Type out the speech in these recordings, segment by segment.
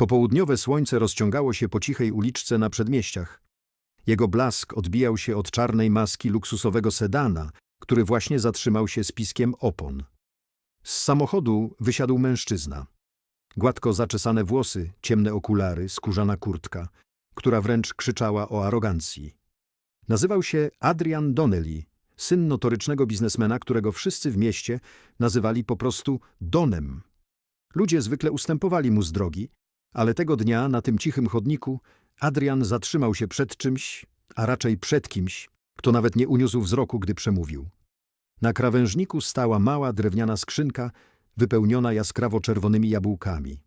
Popołudniowe słońce rozciągało się po cichej uliczce na przedmieściach. Jego blask odbijał się od czarnej maski luksusowego sedana, który właśnie zatrzymał się z piskiem opon. Z samochodu wysiadł mężczyzna. Gładko zaczesane włosy, ciemne okulary, skórzana kurtka, która wręcz krzyczała o arogancji. Nazywał się Adrian Donnelly, syn notorycznego biznesmena, którego wszyscy w mieście nazywali po prostu Donem. Ludzie zwykle ustępowali mu z drogi, ale tego dnia na tym cichym chodniku Adrian zatrzymał się przed czymś, a raczej przed kimś, kto nawet nie uniósł wzroku, gdy przemówił. Na krawężniku stała mała drewniana skrzynka wypełniona jaskrawo czerwonymi jabłkami.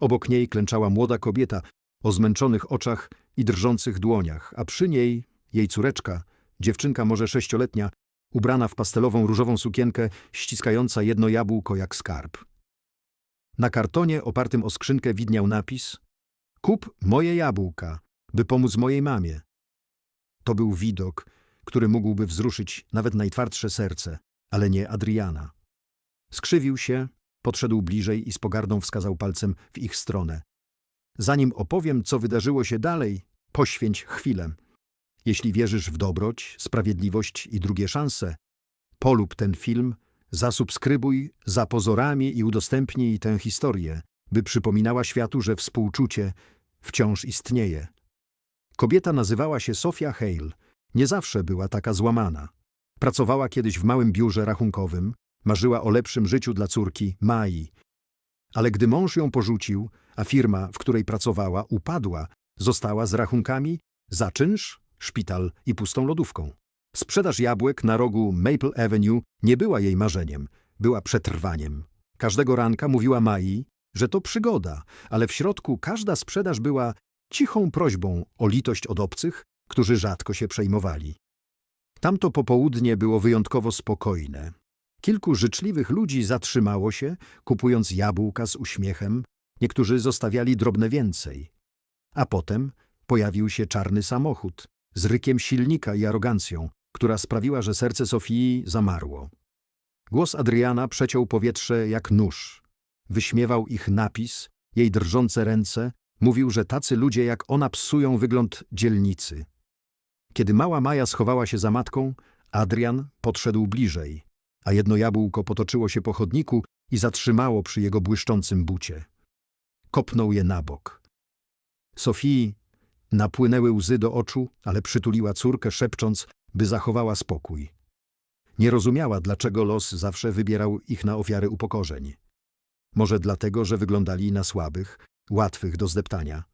Obok niej klęczała młoda kobieta o zmęczonych oczach i drżących dłoniach, a przy niej jej córeczka, dziewczynka może sześcioletnia, ubrana w pastelową różową sukienkę, ściskająca jedno jabłko jak skarb. Na kartonie opartym o skrzynkę widniał napis Kup moje jabłka, by pomóc mojej mamie. To był widok, który mógłby wzruszyć nawet najtwardsze serce, ale nie Adriana. Skrzywił się, podszedł bliżej i z pogardą wskazał palcem w ich stronę. Zanim opowiem, co wydarzyło się dalej, poświęć chwilę. Jeśli wierzysz w dobroć, sprawiedliwość i drugie szanse, polub ten film, zasubskrybuj za pozorami i udostępnij tę historię, by przypominała światu, że współczucie wciąż istnieje. Kobieta nazywała się Sofia Hale. Nie zawsze była taka złamana. Pracowała kiedyś w małym biurze rachunkowym, marzyła o lepszym życiu dla córki, Mai. Ale gdy mąż ją porzucił, a firma, w której pracowała, upadła, została z rachunkami za czynsz, szpital i pustą lodówką. Sprzedaż jabłek na rogu Maple Avenue nie była jej marzeniem, była przetrwaniem. Każdego ranka mówiła Mai, że to przygoda, ale w środku każda sprzedaż była cichą prośbą o litość od obcych, którzy rzadko się przejmowali. Tamto popołudnie było wyjątkowo spokojne. Kilku życzliwych ludzi zatrzymało się, kupując jabłka z uśmiechem, niektórzy zostawiali drobne więcej. A potem pojawił się czarny samochód z rykiem silnika i arogancją, która sprawiła, że serce Sofii zamarło. Głos Adriana przeciął powietrze jak nóż. Wyśmiewał ich napis, jej drżące ręce, mówił, że tacy ludzie jak ona psują wygląd dzielnicy. Kiedy mała Maja schowała się za matką, Adrian podszedł bliżej, a jedno jabłko potoczyło się po chodniku i zatrzymało przy jego błyszczącym bucie. Kopnął je na bok. Sofii napłynęły łzy do oczu, ale przytuliła córkę, szepcząc, by zachowała spokój. Nie rozumiała, dlaczego los zawsze wybierał ich na ofiary upokorzeń. Może dlatego, że wyglądali na słabych, łatwych do zdeptania.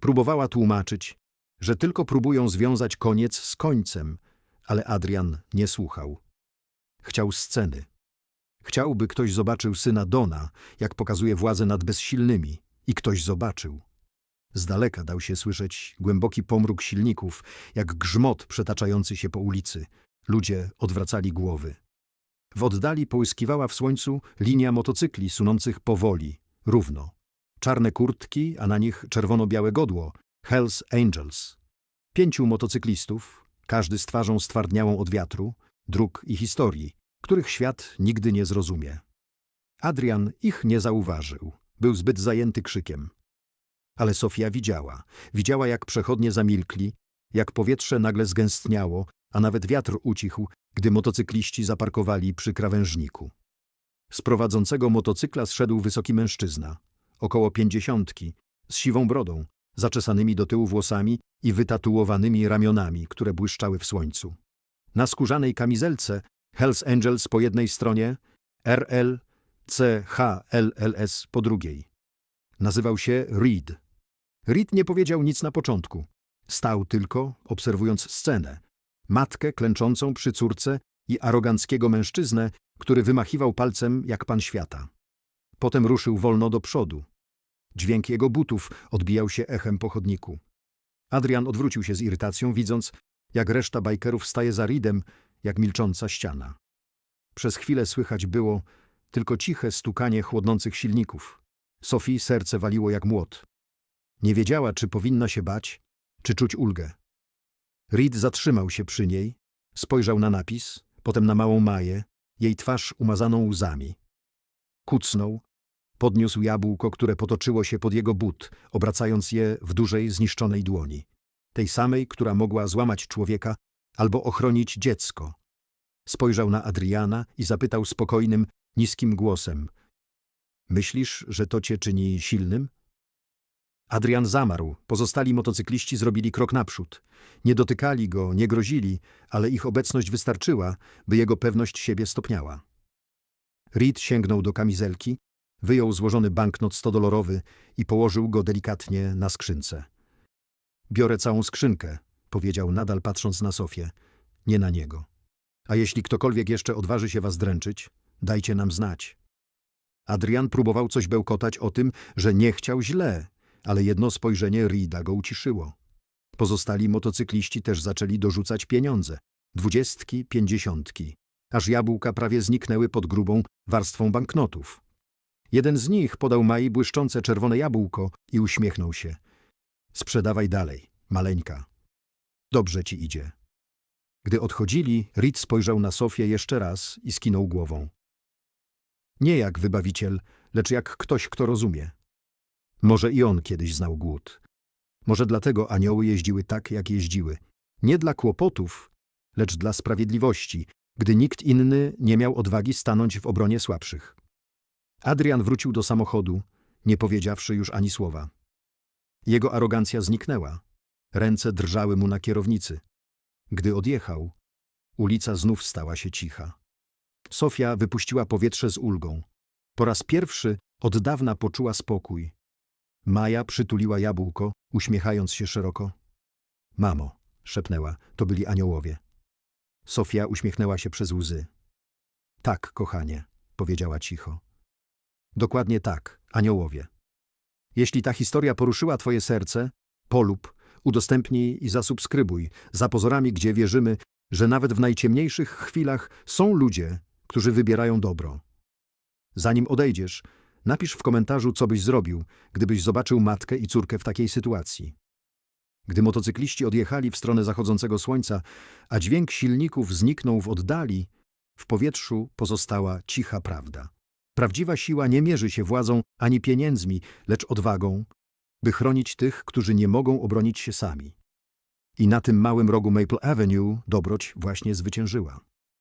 Próbowała tłumaczyć, że tylko próbują związać koniec z końcem, ale Adrian nie słuchał. Chciał sceny. Chciał, by ktoś zobaczył syna Dona, jak pokazuje władzę nad bezsilnymi. I ktoś zobaczył. Z daleka dał się słyszeć głęboki pomruk silników, jak grzmot przetaczający się po ulicy. Ludzie odwracali głowy. W oddali połyskiwała w słońcu linia motocykli sunących powoli, równo. Czarne kurtki, a na nich czerwono-białe godło. Hells Angels. Pięciu motocyklistów, każdy z twarzą stwardniałą od wiatru, dróg i historii, których świat nigdy nie zrozumie. Adrian ich nie zauważył. Był zbyt zajęty krzykiem. Ale Sofia widziała. Widziała, jak przechodnie zamilkli, jak powietrze nagle zgęstniało, a nawet wiatr ucichł, gdy motocykliści zaparkowali przy krawężniku. Z prowadzącego motocykla zszedł wysoki mężczyzna, około pięćdziesiątki, z siwą brodą, zaczesanymi do tyłu włosami i wytatuowanymi ramionami, które błyszczały w słońcu. Na skórzanej kamizelce Hells Angels po jednej stronie, RL, CHLLS po drugiej. Nazywał się Reed. Reed nie powiedział nic na początku. Stał tylko, obserwując scenę. Matkę klęczącą przy córce i aroganckiego mężczyznę, który wymachiwał palcem jak pan świata. Potem ruszył wolno do przodu. Dźwięk jego butów odbijał się echem po chodniku. Adrian odwrócił się z irytacją, widząc, jak reszta bajkerów staje za Reedem, jak milcząca ściana. Przez chwilę słychać było tylko ciche stukanie chłodnących silników. Sofii serce waliło jak młot. Nie wiedziała, czy powinna się bać, czy czuć ulgę. Reed zatrzymał się przy niej, spojrzał na napis, potem na małą Maję, jej twarz umazaną łzami. Kucnął, Podniósł jabłko, które potoczyło się pod jego but, obracając je w dużej, zniszczonej dłoni. Tej samej, która mogła złamać człowieka albo ochronić dziecko. Spojrzał na Adriana i zapytał spokojnym, niskim głosem. Myślisz, że to cię czyni silnym? Adrian zamarł. Pozostali motocykliści zrobili krok naprzód. Nie dotykali go, nie grozili, ale ich obecność wystarczyła, by jego pewność siebie stopniała. Reed sięgnął do kamizelki, wyjął złożony banknot 100-dolorowy i położył go delikatnie na skrzynce. Biorę całą skrzynkę, powiedział nadal patrząc na Sofię, nie na niego. A jeśli ktokolwiek jeszcze odważy się was dręczyć, dajcie nam znać. Adrian próbował coś bełkotać o tym, że nie chciał źle, ale jedno spojrzenie Rida go uciszyło. Pozostali motocykliści też zaczęli dorzucać pieniądze. Dwudziestki, pięćdziesiątki. Aż jabłka prawie zniknęły pod grubą warstwą banknotów. Jeden z nich podał Mai błyszczące czerwone jabłko i uśmiechnął się. Sprzedawaj dalej, maleńka. Dobrze ci idzie. Gdy odchodzili, Reed spojrzał na Sofię jeszcze raz i skinął głową. Nie jak wybawiciel, lecz jak ktoś, kto rozumie. Może i on kiedyś znał głód. Może dlatego anioły jeździły tak, jak jeździły. Nie dla kłopotów, lecz dla sprawiedliwości, gdy nikt inny nie miał odwagi stanąć w obronie słabszych. Adrian wrócił do samochodu, nie powiedziawszy już ani słowa. Jego arogancja zniknęła. Ręce drżały mu na kierownicy. Gdy odjechał, ulica znów stała się cicha. Sofia wypuściła powietrze z ulgą. Po raz pierwszy od dawna poczuła spokój. Maja przytuliła jabłko, uśmiechając się szeroko. Mamo, szepnęła, to byli aniołowie. Sofia uśmiechnęła się przez łzy. Tak, kochanie, powiedziała cicho. Dokładnie tak, aniołowie. Jeśli ta historia poruszyła twoje serce, polub, udostępnij i zasubskrybuj, za pozorami, gdzie wierzymy, że nawet w najciemniejszych chwilach są ludzie, którzy wybierają dobro. Zanim odejdziesz, napisz w komentarzu, co byś zrobił, gdybyś zobaczył matkę i córkę w takiej sytuacji. Gdy motocykliści odjechali w stronę zachodzącego słońca, a dźwięk silników zniknął w oddali, w powietrzu pozostała cicha prawda. Prawdziwa siła nie mierzy się władzą ani pieniędzmi, lecz odwagą, by chronić tych, którzy nie mogą obronić się sami. I na tym małym rogu Maple Avenue dobroć właśnie zwyciężyła.